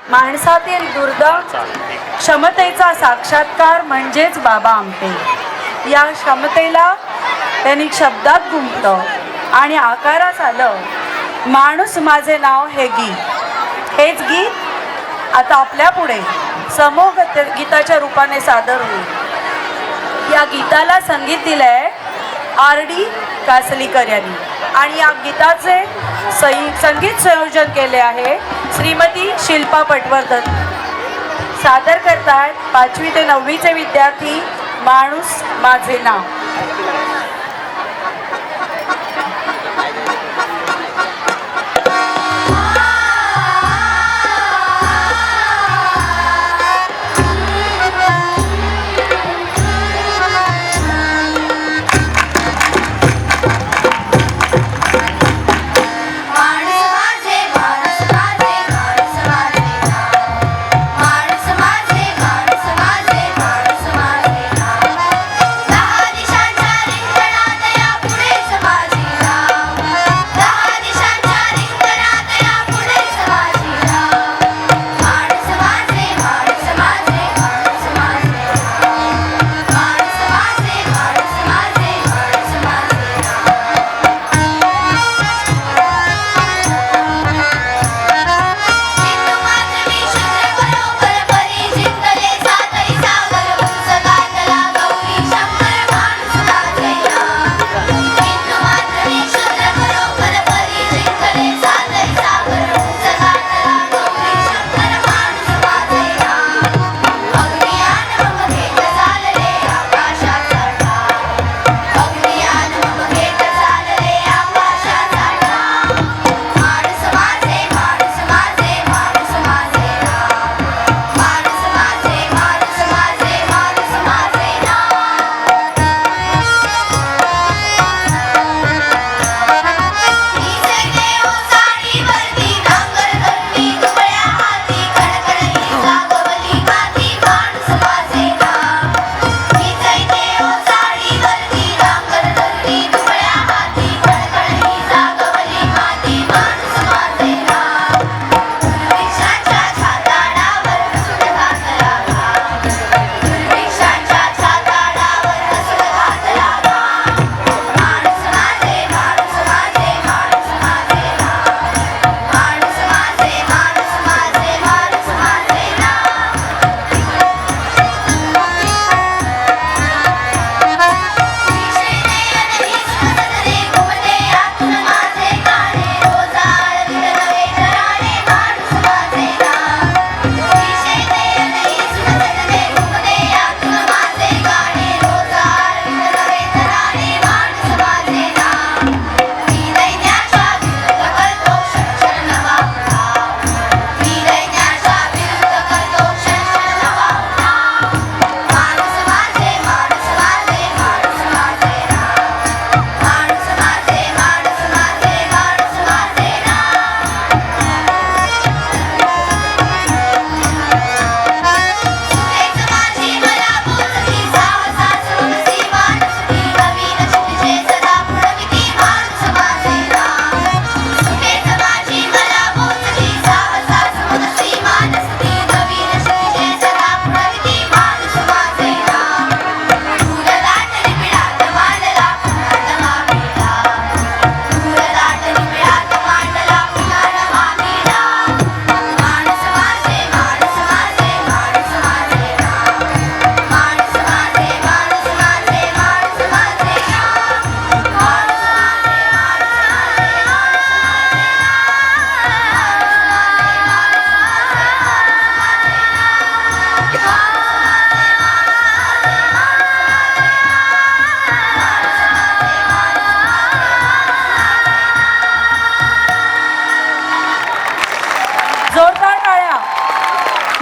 माणसातील दुर्दैव क्षमतेचा साक्षात्कार म्हणजेच बाबा आमटे. या क्षमतेला त्यांनी शब्दात गुंपलं आणि आकारास आलं माणूस माझे नाव हे गीत. हेच गीत आता आपल्यापुढे समूह गीताच्या रूपाने सादर होईल. या गीताला संगीत दिलंय आहे आर डी कासलीकर यांनी. आणि या गीताचे सही संगीत संयोजन केले आहे श्रीमती शिल्पा पटवर्धन. सादर करतात पाचवी ते नववीचे विद्यार्थी माणूस माझे नाव.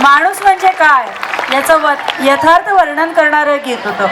माणूस म्हणजे काय? याचं व यथार्थ वर्णन करणारं गीत होतं.